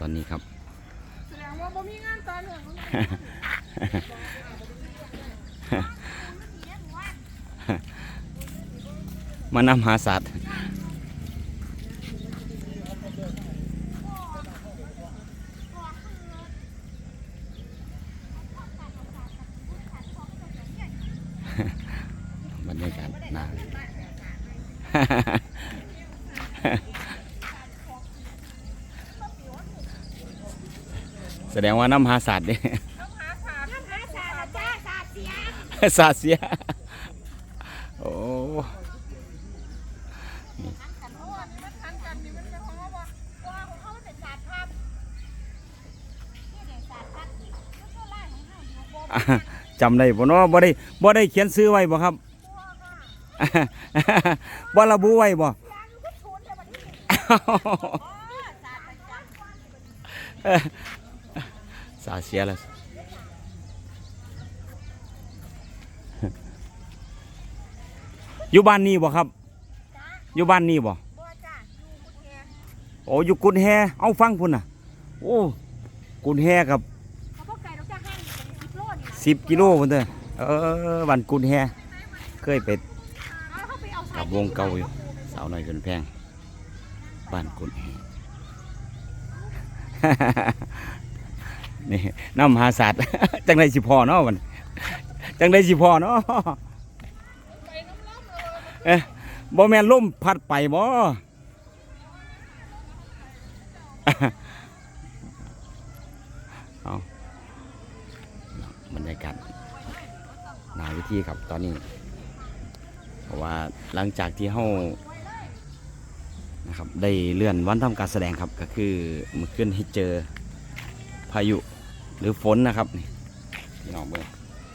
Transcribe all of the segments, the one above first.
ตอนนี้ครับแสดงว่าบ่มีงานตอนเหนืองมานำหาสัตว์บรรยากาศหนา แส ดงว่าน้ำหาสัตว์เนี่ยต้องหาสารน้ำหาสาดจ้าสาดเสียสาดเสีย โอ้กันเพราะว่านี่มันทันกันนี่มันเป็นของเขาว่าตัวของเขาเป็นสาดภาพนี่เด็กสาดพัดอีกแล้วก็ล่างของเขาอยู่บนอะจำได้บ่เนาะบ่ได้บ่ได้เขียนซื้อไว้บ่ครับบ่ระบุไว้บ่ยางก็ชนแต่วันนี้อ๋อสาดประจำสาดเสียแล้วอยู่บ้านนี้บ่ครับจ้าอยู่บ้านนี้บ่บัวจ้าอยู่มุดแฮโอ้อยู่กุนแฮ เอาฟังพุ่นน่ะ โอ้กุนแฮกับเขาพวกไก่เราจะหั่นเป็นสิบโลนี่นะสิบกิโลพุ่นเด้อเออบ้านกุนแฮ เคยไปเอาเขาไปเอาสากัดบวงเก่าอยู่ สาวน้อยจนแพงบ้านกุนแฮ นี่น้ำมหาศาสตร์จังไดสิพอเนาะมันจังไดสิพอเนาะเอ๊ะบ่แม่นลมพัดไปบ่เอาบรรยากาศหนาวิธีครับตอนนี้ เพราะว่าหลังจากที่เฮานะครับได้เลื่อนวันทำการแสดงครับก็คือเมื่อคืนให้เจอ พายุหรือฝนนะครับนี่พี่น้องเบิ่ง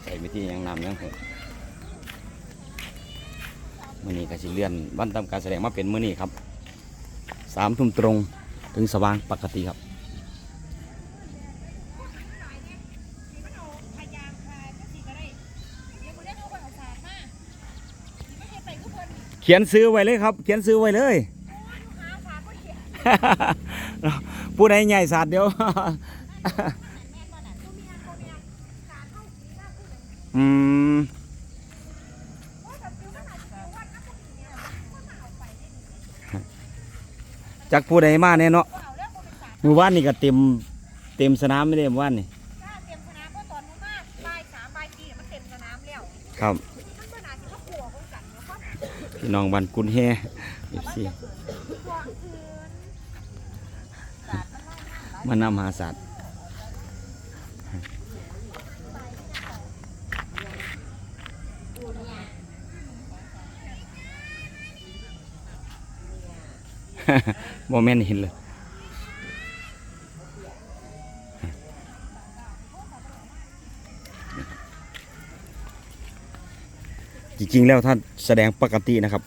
ใส่วิธียังนำยังหกมื่อนี้ก็สิเลื่อนวันทำการแสดงมาเป็นมื่อนี้ครับสามทุ่มตรงถึงสว่างปกติครับเขียนซื้อไว้เลยครับ เขียนซื้อไว้เลยผู้ใดใหญ่สัตว์เดียว แม่นบ่น่ะตัวเมียตัวเมียสาดเข้าสีหน้าคืออย่างอืมว่าแบบฟิวขนาดฟิววัดนะพวกนี้เนี่ยว่ามาเอาไปได้ดีจากผู้ใดมาเนี่ยเนาะว่าเอาเรื่องบริษัทหมู่บ้านนี่ก็เต็มเต็มสนามไม่ได้หมู่บ้านนี่ถ้าเตรียมสนามเพราะตอนนู้นมากบ่ายสามบ่ายสี่มันเต็มสนามแล้วครับมันก็น่าจะว่าขัวของกันแล้วก็พี่น้องบ้านกุนแฮเอฟซีขัวคืนสาดมันไล่น้ำไหลมานำหาสัตว์ โมเมนเห็นเลยจริงๆแล้วถ้าแสดงปกตินะครับ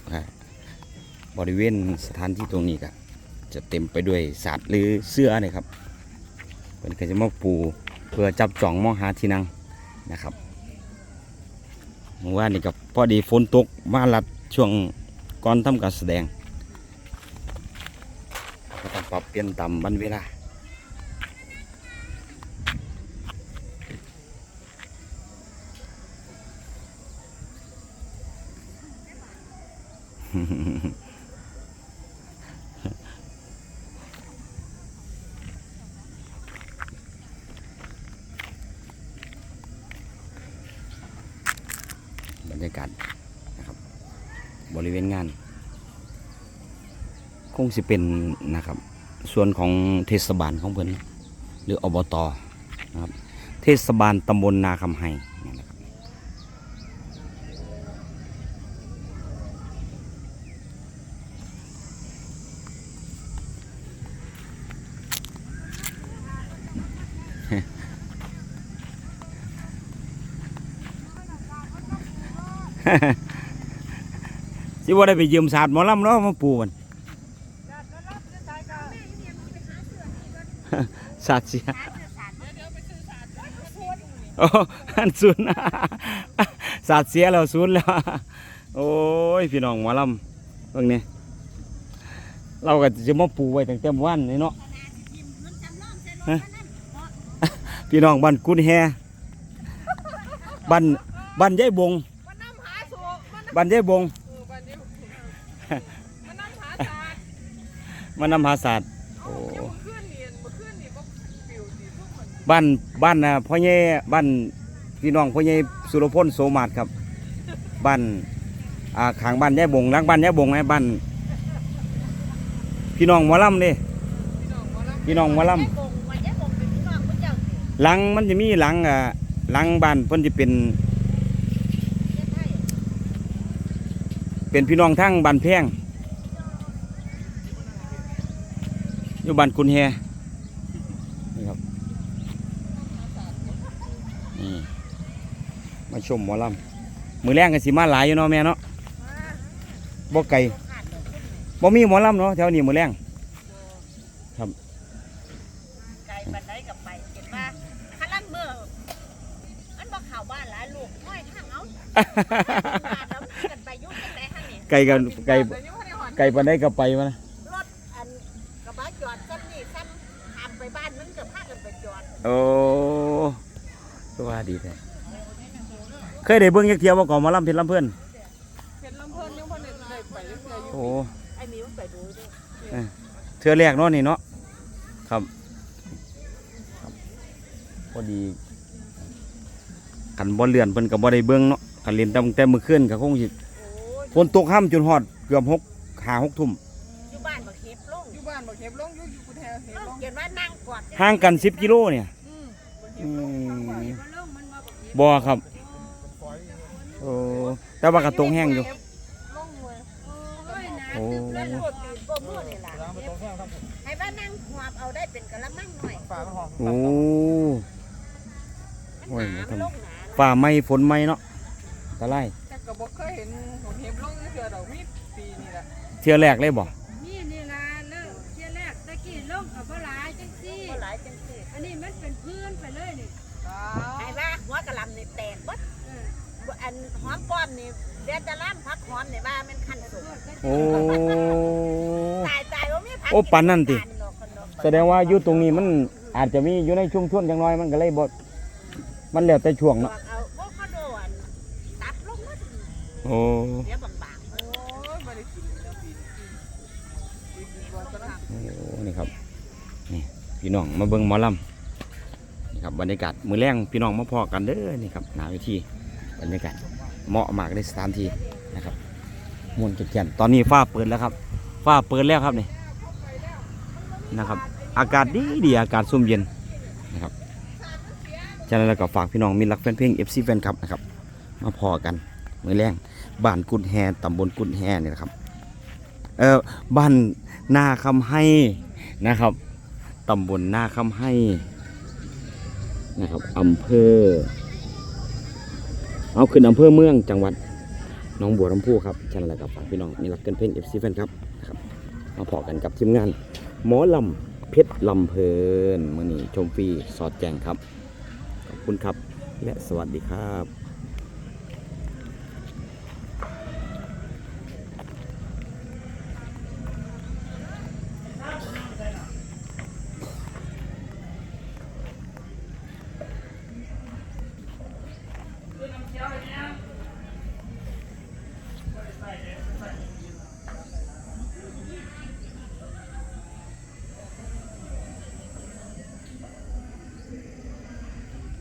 บริเวณสถานที่ตรงนี้ก็จะเต็มไปด้วยสัตว์หรือเสื้อนะครับเป็นก็จะมาปูเพื่อจับจ่องมองหาที่นั่งนะครับเมื่อวานนี่กับพอดีฝนตกมาลัดช่วงก่อนทำการแสดง ปรับเปลี่ยนตามวันเวลาบรรยากาศนะครับ บริเวณงาน คงสิเป็นนะครับ ส่วนของเทศบาลของเพิ่นหรืออบตนะครับ เทศบาลตำบลนาคำไฮนี่นะครับสิว่าได้ไปยืมศาสตร์หมอลำเนาะมาปูมัน สตร์เสียหาเสือสาดเดี๋ยวเดี๋ยวไปซื้อสารด้วยทุกคนโอ้อันศูนย์ศาสตร์เสียแล้วศูนย์แล้ว โอ้ย พี่น้องหมอลำเบิ่งนี่เราก็จะมาปูไว้ตั้งแต่เมื่อวันนี่เนาะขนาดสิพิมพ์มันจำลองฮะพี่น้องบ้านกุนแฮบ้านบ้านยายบงมันน้ำหาสูมันบ้านยายบงเออบันนี้มันน้ำหาศาสตร์ บ้านบ้านน่ะพ่อใหญ่บ้านพี่น้องพ่อใหญ่สุรพลโสมาศครับบ้านอ่าข้างบ้านยายบงหลังบ้านยายบงไงบ้านพี่น้องหมอลำเด้พี่น้องหมอลำพี่น้องหมอลำยายบงว่ายายบงเป็นพี่น้องพระเจ้าสิหลังมันจะมีหลังอ่าหลังบ้านเพิ่นจะเป็นเฮ็ดให้เป็นพี่น้องทั้งบ้านแพงอยู่บ้านคุณแฮนี่ครับนี่มา ชมหมอลำมือแรงกันสิมาหลายอยู่เนาะแม่เนาะบ่ไก่ขาดเลยบ่มีหมอลำเนาะแถวนี้มือแรงไกลปันไดกับไปเห็นว่าคันลันเมื่อมันบ่เข้าบ้านหลายลูกน้อยทางเอาบ้านเรากันไปยุ่งจังได๋หั่นนี่ไก่กันไก่แต่ยังบ่ได้หอนไก่ปันได้กับไปมานะรถอันกระบะจอดซ้ำนี่ซ้ำทำไปบ้านมันก็พากันไปจอดโอ้ก็ว่าดีแท้ เคยได้เบิ่งยักเที่ยวบ่ก่อนหมอลำเพชรลำเพิ่นเห็นลำเพิ่นยังบ่ได้ได้ไปเรื่อยๆอยู่โอ้ไอ้มิวไปดูด้วยเทื่อแรกเนาะนี่เนาะครับครับพอดีกันบ่เลื่อนเพิ่นก็บ่ได้เบิ่งเนาะกันเล่นตั้งแต่มื้อคืนก็คงสิโอ้ยฝนตกค่ำจนฮอดเกือบ6 5 6ทุ่มอยู่บ้านบักเฮ็บลงอยู่บ้านบ่เก็บลงอยู่อยู่กุแทเห็บลงเขียนว่านั่งกอดห่างกัน10กิโลเนี่ยอืมอืมบ่ครับโอ้ แต่ว่าก็ตรงแห้งอยู่ลงเลยโอ้แล้วรวดตีนโปมือนี่ล่ะให้ว่านั่งหวบเอาได้เป็นกะละมังหน่อยฝามันหอมโอ้มันหนามันลงหนาฝ่าไหม้ฝนไหม้เนาะตะไลแต่ก็บ่เคยเห็นของเห็บลงเทื่อดอกมีปีนี่แหละเทื่อแรกเลยบ่นี่นี่ล่ะเลิกเที่ยแรกตะกี้ลงกับบ่หลายจังซี่ก็หลายจังสิอันนี้มันเป็นพื้นไปเลยนี่ให้ว่าหัวกะหลำนี่แตกเบดเอออันหอมป้อมนี่เดือนจะล่ำพักหอมนี่ว่ามันคันสุกโอ้ ตายตายว่ามีพักโอ้ปานนั่นติปานดอกคนดอกแสดงว่าอยู่ตรงนี้มันอาจจะมีอยู่ในชุมชนจังน้อยมันก็เลยบ่มันแล้วแต่ช่วงดอเนาะกเอาพวกเขาโดนตัดลงหมดโอ้เดี๋ยวบางๆโอ้ยบ่ได้กินแล้วปีนี้ปีนี้บ่ตอนนั้นโอ้นี่ครับนี่พี่น้องมาเบิ่งหมอลำนี่ครับบรรยากาศมื้อแรงพี่น้องมาพอกันเด้อนี่ครับหน้าเวที บรรยากาศเหมาะมากในสถานที่นะครับมวนจุดแก่นตอนนี้ฟ้าเปิดแล้วครับ ฟ้าเปิดแล้วครับนี่นะครับ อากาศดีดีอากาศซุ่มเย็นนะครับฉะนั้นแล้วก็ฝากพี่น้องมีรักแฟนเพลง FC แฟนคลับนะครับมาพอกันมือแรงบ้านกุดแฮตำบลกุดแฮนี่นะครับเออบ้านนาคำให้นะครับตำบลนาคำให้นะครับอำเภอ เอาขึ้นอำเภอเมืองจังหวัดน้องบัวลำพูครับฉะนั้นแล้วก็ฝากพี่น้องมีรักกันเพลงเอฟซีแฟนครับนะครับมาพอกันกับทีมงาน หมอลำเพชรลำเพลินมื่อนี้ชมฟรีสอดแจงครับขอบคุณครับและสวัสดีครับ